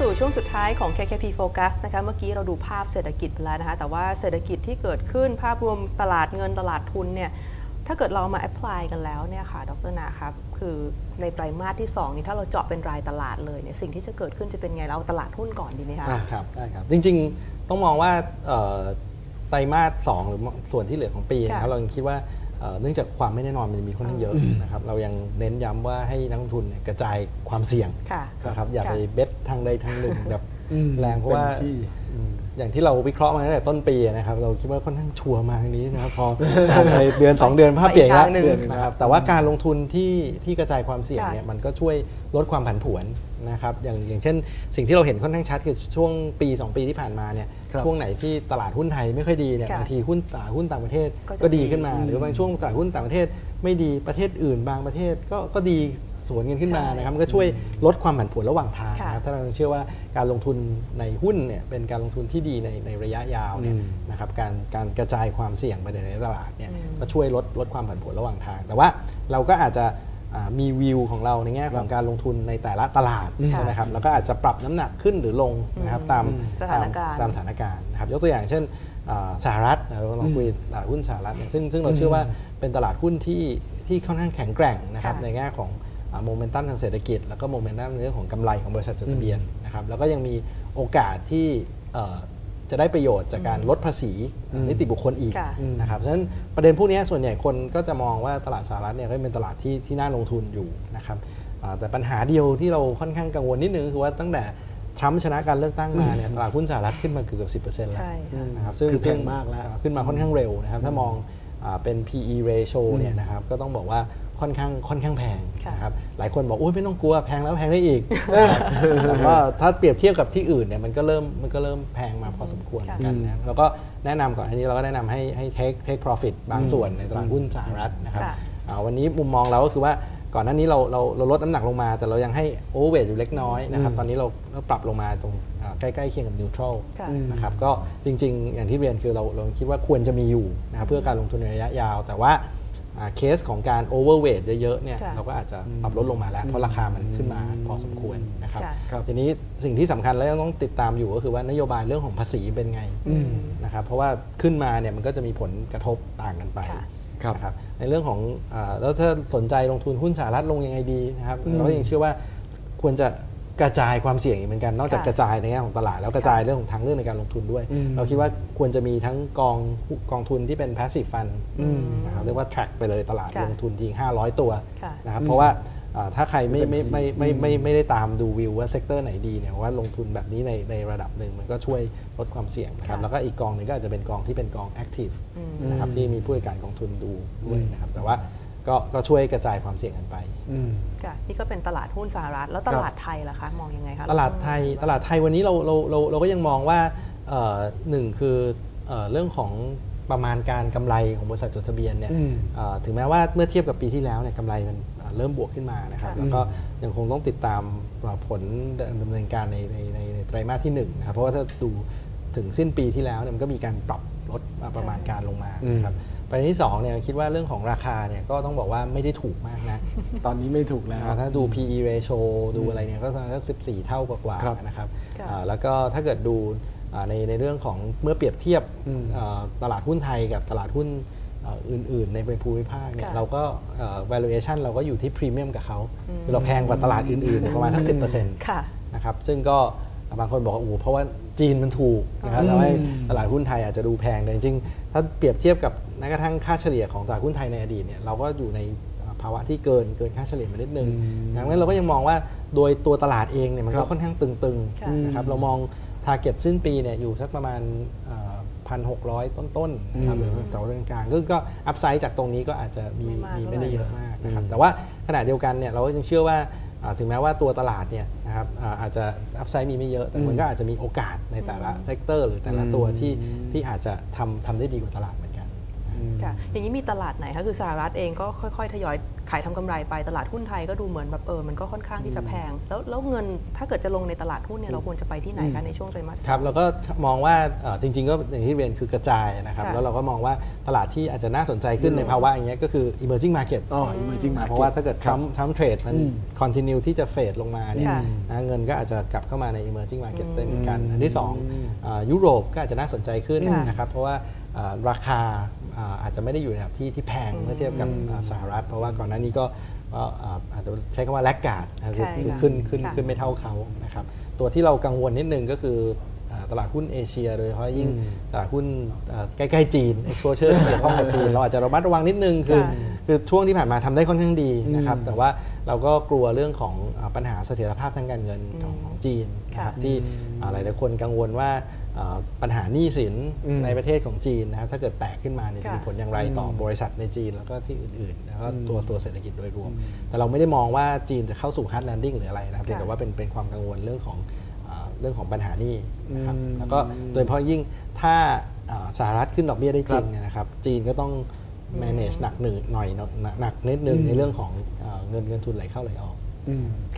สู่ช่วงสุดท้ายของ KKP Focus นะคะ เมื่อกี้เราดูภาพเศรษฐกิจไปแล้วนะคะ แต่ว่าเศรษฐกิจที่เกิดขึ้นภาพรวมตลาดเงินตลาดทุนเนี่ย ถ้าเกิดเรามา apply กันแล้วเนี่ยค่ะ ดรนาครับ คือในไตรมาสที่ 2 นี้ถ้าเราเจาะเป็นรายตลาดเลยเนี่ย สิ่งที่จะเกิดขึ้นจะเป็นไง เราเอาตลาดหุ้นก่อนดีไหมคะอ่าครับได้ครับ จริงๆ ต้องมองว่าเอ่อไตรมาสสองหรือส่วนที่เหลือของปีนะครับค่ะเรายังคิดว่าเอ่อเนื่องจากความไม่แน่นอนมันมีค่อนข้างเยอะนะครับ เรายังเน้นย้ำว่าให้นักลงทุนเนี่ยกระจายความเสี่ยงค่ะนะครับ อย่าค่ะไปเบ็ดทาง ใดทางหนึ่งแบบอืมแรงเพราะว่าเต็มที่อืมอย่างที่เราวิเคราะห์มาตั้งแต่ต้นปีนะครับ เราคิดว่าค่อนข้างชัวร์มาทางนี้นะครับพอผ่านไปเดือน 2 เดือนภาพเปลี่ยนแล้วไปอีกทางหนึ่งนะครับแต่ว่าการลงทุนที่ที่กระจายความเสี่ยงค่ะเนี่ยมันก็ช่วยลดความผันผวนนะครับอย่างอย่างเช่น สิ่งที่เราเห็นค่อนข้างชัดคือช่วงปี 2 ปีที่ผ่านมาเนี่ยครับช่วงไหนที่ตลาดหุ้นไทยไม่ค่อยดีเนี่ยค่ะบางทีหุ้นตลาดหุ้นต่างประเทศก็จะก็ดีขึ้นมาดีหรือบางช่วงตลาดหุ้นต่างประเทศไม่ดีประเทศอื่น บางประเทศก็ก็ดี สวนกันขึ้นมาใช่นะครับมันก็ช่วยลดความผันผวนระหว่างทางค่ะนะครับถ้าเราเชื่อว่าการลงทุนในหุ้นเนี่ยเป็นการลงทุนที่ดีในในระยะยาวเนี่ยอืมนะครับการการกระจายความเสี่ยงไปในตลาดเนี่ยอืมก็ช่วยลดลดความผันผวนระหว่างทาง แต่ว่าเราก็อาจจะอ่ามีวิวของเราในแง่ของการลงทุนในแต่ละตลาดค่ะใช่ไหมครับแล้วก็อาจจะปรับน้ำหนักขึ้นหรือลงนะครับตามสถานการณ์ตามสถานการณ์นะครับยกตัวอย่างเช่นอ่าสหรัฐเราลองคุยตลาดหุ้นสหรัฐเนี่ยซึ่งซึ่งเราเชื่อว่าเป็นตลาดหุ้นที่ที่ค่อนข้างแข็งแกร่งนะครับค่ะในแง่ของ โมเมนตัมทางเศรษฐกิจ แล้วก็โมเมนตัมในเรื่องของกำไรของบริษัทจดทะเบียนนะครับแล้วก็ยังมีโอกาสที่เอ่อจะได้ประโยชน์จากการลดภาษีนิติบุคคลอีกค่ะนะครับฉะนั้นประเด็นพวกนี้ส่วนใหญ่คนก็จะมองว่าตลาดสหรัฐเนี่ยก็เป็นตลาดที่ที่น่าลงทุนอยู่นะครับอ่าแต่ปัญหาเดียวที่เราค่อนข้างกังวลนิดนึงคือว่าตั้งแต่ทรัมป์ชนะการเลือกตั้งมาเนี่ยตลาดหุ้นสหรัฐขึ้นมาเกือบสิบเปอร์เซ็นต์แล้วใช่ค่ะนะครับซึ่งคือแพงซึ่มากแล้วอ่ขึ้นมาค่อนข้างเร็วนะครับถ้ามองอ่าเป็น PE ratio เนี่ยนะครับก็ต้องบอกว่า ค่อนข้างค่อนข้างแพงค่ะนะครับหลายคนบอกโอ้ยไม่ต้องกลัวแพงแล้วแพงได้อีกแต่ว่าถ้าเปรียบเทียบกับที่อื่นเนี่ยมันก็เริ่มมันก็เริ่มแพงมาพอสมควรเหมือนกันนะครับแล้วก็แนะนำก่อนอันนี้เราก็แนะนำให้ให้ take take profit บางส่วนในตลาดหุ้นสหรัฐนะครับค่ะอ่าวันนี้มุมมองเราก็คือว่าก่อนหน้านี้เราเราเราลดน้ำหนักลงมา แต่เรายังให้โอเวอร์เวทอยู่เล็กน้อยนะครับตอนนี้เราเราปรับลงมาตรงอ่าใกล้ๆเคียงกับนิวทรัลค่ะนะครับก็จริง ๆ อย่างที่เรียนคือเราเราคิดว่าควรจะมีอยู่นะครับเพื่อการลงทุนในระยะยาว แต่ว่าอ่า เคสของการโอเวอร์เวทเยอะๆเนี่ยค่ะเราก็อาจจะปรับลดลงมาแล้ว เพราะราคามันขึ้นมาพอสมควรนะครับค่ะครับทีนี้สิ่งที่สำคัญแล้วต้องติดตามอยู่ก็คือว่านโยบายเรื่องของภาษีเป็นไงนะครับเพราะว่าขึ้นมาเนี่ยมันก็จะมีผลกระทบต่างกันไปค่ะครับนะครับในเรื่องของอาแล้วถ้าสนใจลงทุนหุ้นสหรัฐลงยังไงดีนะครับเราก็ยังเชื่อว่าควรจะ กระจายความเสี่ยงอีกเหมือนกันนอกจากค่ะกระจายในแง่ของตลาดแล้วกระจายเรื่องของทางเลือกในการลงทุนด้วยอืมเราคิดว่าควรจะมีทั้งกองกองทุนที่เป็น passive fund อืมนะครับเรียกว่า track ไปเลยตลาดค่ะลงทุนที500 ตัวค่ะนะครับเพราะว่าอ่าถ้าใครไม่ไม่ไม่ไม่ไม่ไม่ได้ตามดูวิวว่าเซกเตอร์ไหนดีเนี่ยว่าลงทุนแบบนี้ในในระดับหนึ่งมันก็ช่วยลดความเสี่ยงนะครับค่ะแล้วก็อีกกองหนึ่งก็อาจจะเป็นกองที่เป็นกอง active อืมนะครับที่มีผู้จัดการกองทุนดูด้วยนะครับแต่ว่า ก็ก็ช่วยกระจายความเสี่ยงกันไปอืมค่ะนี่ก็เป็นตลาดหุ้นสหรัฐ แล้วตลาดไทยล่ะคะมองยังไงคะตลาดไทยตลาดไทยวันนี้เราเราเราเราก็ยังมองว่าเอ่อหนึ่งคือเอ่อเรื่องของประมาณการกำไรของบริษัทจดทะเบียนเนี่ยอืมเอ่อถึงแม้ว่าเมื่อเทียบกับปีที่แล้วเนี่ยกำไรมันเอ่อเริ่มบวกขึ้นมานะครับค่ะแล้วก็ยังคงต้องติดตามผลดำเนินการในในในในไตรมาสที่หนึ่งนะครับเพราะว่าถ้าดูถึงสิ้นปีที่แล้วเนี่ยมันก็มีการปรับลดประมาณการลงมานะครับ ประเด็นที่สองเนี่ยคิดว่าเรื่องของราคาเนี่ยก็ต้องบอกว่าไม่ได้ถูกมากนะ ตอนนี้ไม่ถูกแล้วอ่าถ้าดู PE ratio ดูอะไรเนี่ยก็ประมาณสัก14 เท่ากว่าครับๆนะครับค่ะอ่าแล้วก็ถ้าเกิดดูอ่าในในเรื่องของเมื่อเปรียบเทียบอืมอ่าตลาดหุ้นไทยกับตลาดหุ้นอ่าอื่นๆ ในภูมิภาคเนี่ยค่ะเราก็อ่า valuation เราก็อยู่ที่พรีเมียมกับเขาคือเราแพงกว่าตลาดอื่นๆเนี่ยประมาณสัก10%ค่ะนะครับซึ่งก็ บางคนบอกว่าโอ้โหเพราะว่าจีนมันถูกนะครับอืมทำให้ตลาดหุ้นไทยอาจจะดูแพงแต่จริงๆถ้าเปรียบเทียบกับแม้กระทั่งค่าเฉลี่ยของตลาดหุ้นไทยในอดีตเนี่ยเราก็อยู่ในภาวะที่เกินเกินค่าเฉลี่ยมานิดนึงอืมดังนั้นเราก็ยังมองว่าโดยตัวตลาดเองเนี่ยมันครัก็บค่อนข้างตึงค่ะๆนะครับเรามอง t a r g e t สิ้นปีเนี่ยอยู่สักประมาณพันหกร้อยต้นๆนะครับหรือแถวกลางๆก็ก็อัพไซด์จากตรงนี้ก็อาจจะมีไม่มากมีไม่เท่าไหร่ได้เยอะมากนะครับแต่ว่าขณะเดียวกันเนี่ยเราก็ยังเชื่อว่าอ่า ถึงแม้ว่าตัวตลาดเนี่ยนะครับอ่าอาจจะอัพไซด์มีไม่เยอะ แต่มันก็อาจจะมีโอกาสในแต่ละเซกเตอร์ หรือแต่ละตัวที่ที่อาจจะทำทำได้ดีกว่าตลาดเหมือนกันนะค่ะอย่างนี้มีตลาดไหนคะคือสหรัฐเองก็ค่อย ๆ ทยอยขายทำกำไรไปตลาดหุ้นไทยก็ดูเหมือนแบบเออมันก็ค่อนข้างที่จะแพง แล้วแล้วเงินถ้าเกิดจะลงในตลาดหุ้นเนี่ยเราควรจะไปที่ไหนคะในช่วงไตรมาสสองครับเราก็มองว่าเอ่อจริง ๆ ก็อย่างที่เรียนคือกระจายนะครับค่ะแล้วเราก็มองว่าตลาดที่อาจจะน่าสนใจขึ้นในภาวะอย่างเงี้ยก็คือ emerging markets อ๋อ emerging นะ market เพราะว่าถ้าเกิดครับ Trump Trump trade มันอืม continue ที่จะเฟดลงมาเนี่ยค่ะนะเงินก็อาจจะกลับเข้ามาใน emerging market ได้เหมือนกันอืมอันที่สองเอ่อยุโรปก็อาจจะน่าสนใจขึ้นค่ะนะครับเพราะว่าเอ่อ ราคาเอ่ออาจจะไม่ได้อยู่ในระดับที่ที่แพงเมื่อเทียบกับเอ่อสหรัฐ เพราะว่าก่อนหน้านี้ก็ก็เอ่ออาจจะใช้คำว่าแลกกาดนะคือใช่คือค่ะขึ้นขึ้นค่ะขึ้นไม่เท่าเขานะครับตัวที่เรากังวลนิดนึงก็คือเอ่อตลาดหุ้นเอเชียโดยเฉพาะยิ่งตลาดหุ้นเอ่อใกล้ๆจีน exposure ที่เกี่ยวข้องกับจีน เราอาจจะระมัดระวังนิดนึงคือค่ะคือช่วงที่ผ่านมาทำได้ค่อนข้างดีนะครับอืมแต่ว่าเราก็กลัวเรื่องของเอ่อปัญหาเสถียรภาพทางการเงินของของจีนนะครับค่ะที่เอ่อ หลายๆคนกังวลว่าเอ่อปัญหาหนี้สินอืมในประเทศของจีนนะครับถ้าเกิดแตกขึ้นมาเนี่ยจะมีค่ะผลอย่างไรต่อบริษัทในจีนแล้วก็ที่อื่นๆแล้วก็อืมตัวตัวเศรษฐกิจโดยรวม แต่เราไม่ได้มองว่าจีนจะเข้าสู่ hard landing หรืออะไรนะครับเพียงค่ะแต่ว่าเป็นเป็นความกังวลเรื่องของเอ่อเรื่องของปัญหาหนี้นะครับอืมแล้วก็โดยเฉพาะยิ่งถ้าเอ่อสหรัฐขึ้นดอกเบี้ยได้จริงครับเนี่ยนะครับ จีนก็ต้อง manage หนักหนึ่งหน่อยหนักหนักนิดนึงอืมในเรื่องของเอ่อเงินเงินทุนไหลเข้าไหลออกอืม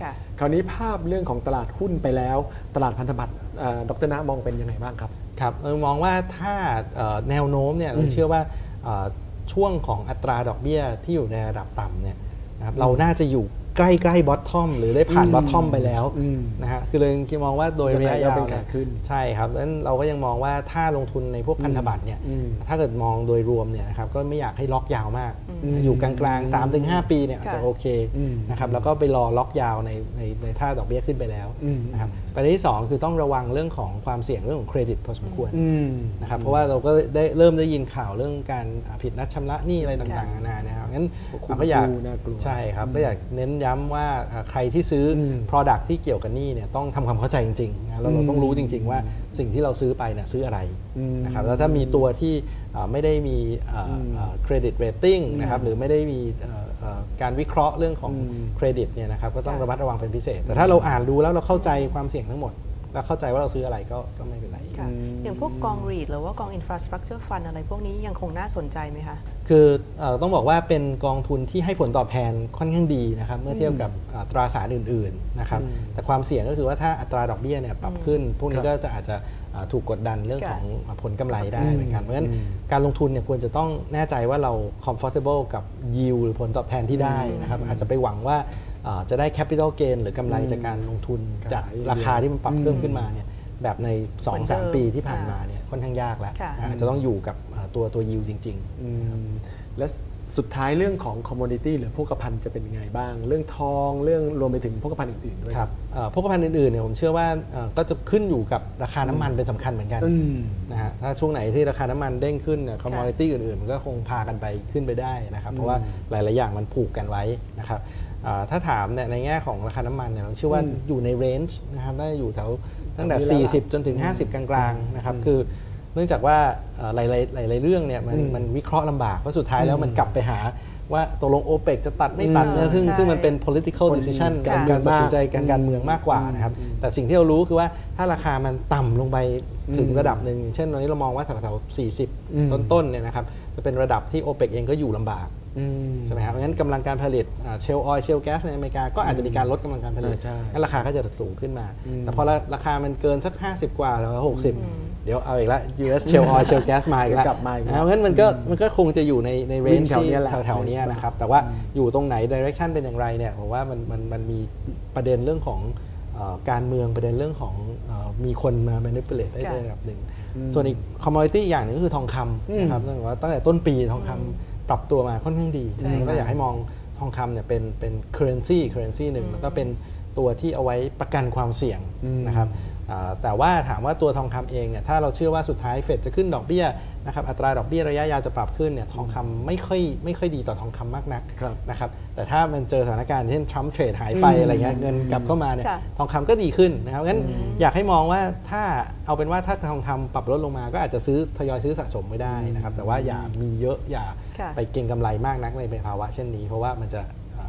ค่ะคราวนี้ภาพเรื่องของตลาดหุ้นไปแล้ว ตลาดพันธบัตรเอ่อดรนะมองเป็นยังไงบ้างครับครับเออมองว่าถ้าเอ่อแนวโน้มเนี่ยอืเรามเชื่อว่าเอ่อช่วงของอัตราดอกเบี้ยที่อยู่ในระดับต่ำเนี่ยนะครับเราน่าจะอยู่ ใกล้ใกล้บอททอมหรือได้ผ่านอืมบอททอมไปแล้วอืมนะฮะคือเลยคิดมองว่าโดยยังระไงยะก็ยาวเป็นขาเนี่ยขึ้นใช่ครับดังนั้นเราก็ยังมองว่าถ้าลงทุนในพวกพันธบัตรเนี่ยอืมถ้าเกิดมองโดยรวมเนี่ยนะครับก็ไม่อยากให้ล็อกยาวมากอืมอยู่กลางๆ 3-5 ปีเนี่ยอาจจะค่ะโอเคอืมนะครับแล้วก็ไปรอล็อกยาวในในในท่าดอกเบี้ยขึ้นไปแล้วอืมนะครับประเด็นที่สองคือต้องระวังเรื่องของความเสี่ยงเรื่องของเครดิตพอสมควรอืมนะครับเพราะว่าเราก็ได้เริ่มได้ยินข่าวเรื่องการอ่าผิดนัดชำระหนี้อะไรต่างค่ะๆนานานะครับงั้นพวกคุณเราก็อยากกู้น่ากลัวใช่ครับก็อยากเน้นย้ำว่าอ่าใครที่ซื้ออม Product ที่เกี่ยวกับหนี้เนี่ยต้องทำความเข้าใจจริงๆนะแล้วเราต้องรู้จริง ๆ ว่าสิ่งที่เราซื้อไปเนี่ยซื้ออะไรอืมนะครับแล้วถ้ามีตัวที่อ่าไม่ได้มีเครดิตเรตติ้งนะครับหรือไม่ได้มีเอ่อเอ่อการวิเคราะห์เรื่องของอืมเครดิตเนี่ยนะครับก็ต้องค่ะระมัดระวังเป็นพิเศษ แต่ถ้าเราอ่านดูแล้วเราเข้าใจความเสี่ยงทั้งหมด แล้วเข้าใจว่าเราซื้ออะไรก็ก็ไม่เป็นไรค่ะอย่างพวกกองรีดหรือว่ากอง infrastructure fund อะไรพวกนี้ยังคงน่าสนใจไหมคะ คือเออต้องบอกว่าเป็นกองทุนที่ให้ผลตอบแทนค่อนข้างดีนะครับ เมื่อเทียบกับอ่าตราสารอื่นๆนะครับแต่ความเสี่ยงก็คือว่าถ้าอัตราดอกเบี้ยเนี่ยปรับขึ้น พวกนี้ก็จะอาจจะอ่าถูกกดดันเรื่องค่ะของผลกำไรได้เหมือนกัน เพราะฉะนั้นการลงทุนเนี่ยควรจะต้องแน่ใจว่าเรา comfortable กับ yield หรือผลตอบแทนที่ได้นะครับอาจจะไปหวังว่าอ่า จะได้ capital gain หรือกำไรจากการลงทุนจากราคาที่มันปรับเพิ่มขึ้นมาเนี่ยแบบในเหมือนเดิม2-3 ปีที่ผ่านค่ะมาเนี่ยค่อนข้างยากแล้วค่ะอาจจะต้องอยู่กับอ่าตัวตัว yield จริงๆอืมและสุดท้ายเรื่องของคอมม o ดิตี้หรือพกพันธ์จะเป็นยังไงบ้าง เรื่องทองเรื่องรวมไปถึงพกพันธ์อื่นๆด้วยครับเอ่อพวกพันธุ์อื่นๆเนี่ยผมเชื่อว่าเอ่อก็จะขึ้นอยู่กับราคาน้ำมันเป็นสำคัญเหมือนกันอืมนะฮะถ้าช่วงไหนที่ราคาน้ำมันเด้งขึ้นคอมมอดิตี้อื่นๆ มันก็คงพากันไปขึ้นไปได้นะครับ เพราะว่าหลายๆอย่างมันผูกกันไว้นะครับอ่า ถ้าถามเนี่ยในแง่ของราคาน้ำมันเนี่ยเราเชื่อว่าอยู่ในเรนจ์นะครับน่าจะอยู่แถวตั้งแต่แถวนี้แล้วล่ะ40 จนถึง 50 กลางๆนะครับคือเนื่องจากว่าเอ่อหลายๆหลายๆเรื่องเนี่ยมันอืมมันวิเคราะห์ลำบากเพราะสุดท้ายแล้วมันกลับไปหา ว่าตกลงโอเปกจะตัดไม่ตัดอืมเนี่ยซึ่งใช่ซึ่งมันเป็น political decision กาการรเมืองการตัดสินใจมากการการเมืองมากกว่านะครับ แต่สิ่งที่เรารู้คือว่าถ้าราคามันต่ำลงไปถึงอืมระดับหนึ่งอย่างเช่นตอนนี้เรามองว่าแถวๆอืม40 ต้นๆเนี่ยนะครับจะเป็นระดับที่โอเปกเองก็อยู่ลำบากอืมใช่ไหมครับงั้นกำลังการผลิตเชลออยเชลแก๊สในอเมริกาก็อาจจะมีการลดกำลังการผลิตอ่าใช่งั้นราคาก็จะสูงขึ้นมาอืมแต่พอราคามันเกินสัก 50 กว่าหรือ60 เดี๋ยวเอาอีกแล้ว US Shell Oil Shell Gas มาอีกแล้วกลับมาอีกแล้วนะงั้นมันก็มันก็คงจะอยู่ในในเรวิ่นงจ์แถวที่เนี้ยแหละแถวๆเนี้ยนะครับ แต่ว่าอยู่ตรงไหนดิเรกชันเป็นอย่างไรเนี่ยผมว่ามันมันมันมีประเด็นเรื่องของเอ่อการเมืองประเด็นเรื่องของเอ่อมีคนมา manipulate ได้ค่ะในระดับหนึ่ง ส่วนอีก commodity อย่างหนึ่งก็คือทองคำนะครับเนื่องจากว่าตั้งแต่ต้นปีทองคำปรับตัวมาค่อนข้างดีใช่แล้วก็ค่ะอยากให้มองทองคำเนี่ยเป็นเป็น currency currency หนึ่งแล้วก็เป็น ตัวที่เอาไว้ประกันความเสี่ยงนะครับอ่าแต่ว่าถามว่าตัวทองคำเองเนี่ยถ้าเราเชื่อว่าสุดท้ายเฟดจะขึ้นดอกเบี้ยนะครับอัตราดอกเบี้ยระยะยาวจะปรับขึ้นเนี่ยทองคำไม่ค่อยไม่ค่อยดีต่อทองคำมากนักครับนะครับแต่ถ้ามันเจอสถานการณ์เช่นทรัมป์เทรดหายไปอะไรเงี้ยเงินกลับเข้ามาเนี่ยค่ะทองคำก็ดีขึ้นนะครับงั้นอยากให้มองว่าถ้าเอาเป็นว่าถ้าทองคำปรับลดลงมา ก็อาจจะซื้อทยอยซื้อสะสมไม่ได้นะครับแต่ว่าอย่ามีเยอะอย่าค่ะไปเก็งกำไรมากนักในภาวะเช่นนี้ เพราะว่ามันจะ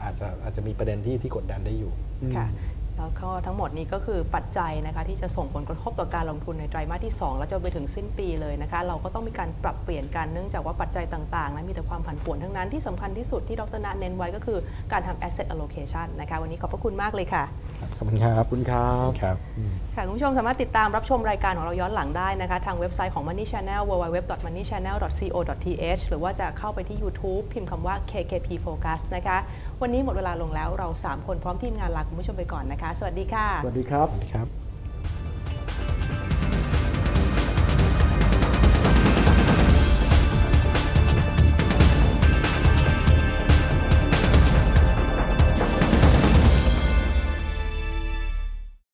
อาจจะอาจจะมีประเด็นที่ที่กดดันได้อยู่ค่ะแล้วก็ทั้งหมดนี้ก็คือปัจจัยนะคะที่จะส่งผลกระทบต่อการลงทุนในไตรมาสที่ 2 แล้วจะไปถึงสิ้นปีเลยนะคะ เราก็ต้องมีการปรับเปลี่ยนกันเนื่องจากว่าปัจจัยต่างๆนะมีแต่ความผันผวนทั้งนั้นที่สำคัญที่สุดที่ดรนาเน้นไว้ก็คือการทำ asset allocation นะคะวันนี้ขอบพระคุณมากเลยค่ะ ขอบคุณครับขอบคุณครับครับค่ะคุณผู้ชมสามารถติดตามรับชมรายการของเราย้อนหลังได้นะคะ ทางเว็บไซต์ของ Money Channel www.moneychannel.co.th หรือว่าจะเข้าไปที่ YouTube พิมพ์คำว่า KKP Focus นะคะ วันนี้หมดเวลาลงแล้วเรา 3 คนพร้อมทีมงานลาคุณผู้ชมไปก่อนนะคะ สวัสดีค่ะ สวัสดีครับ สวัสดีครับ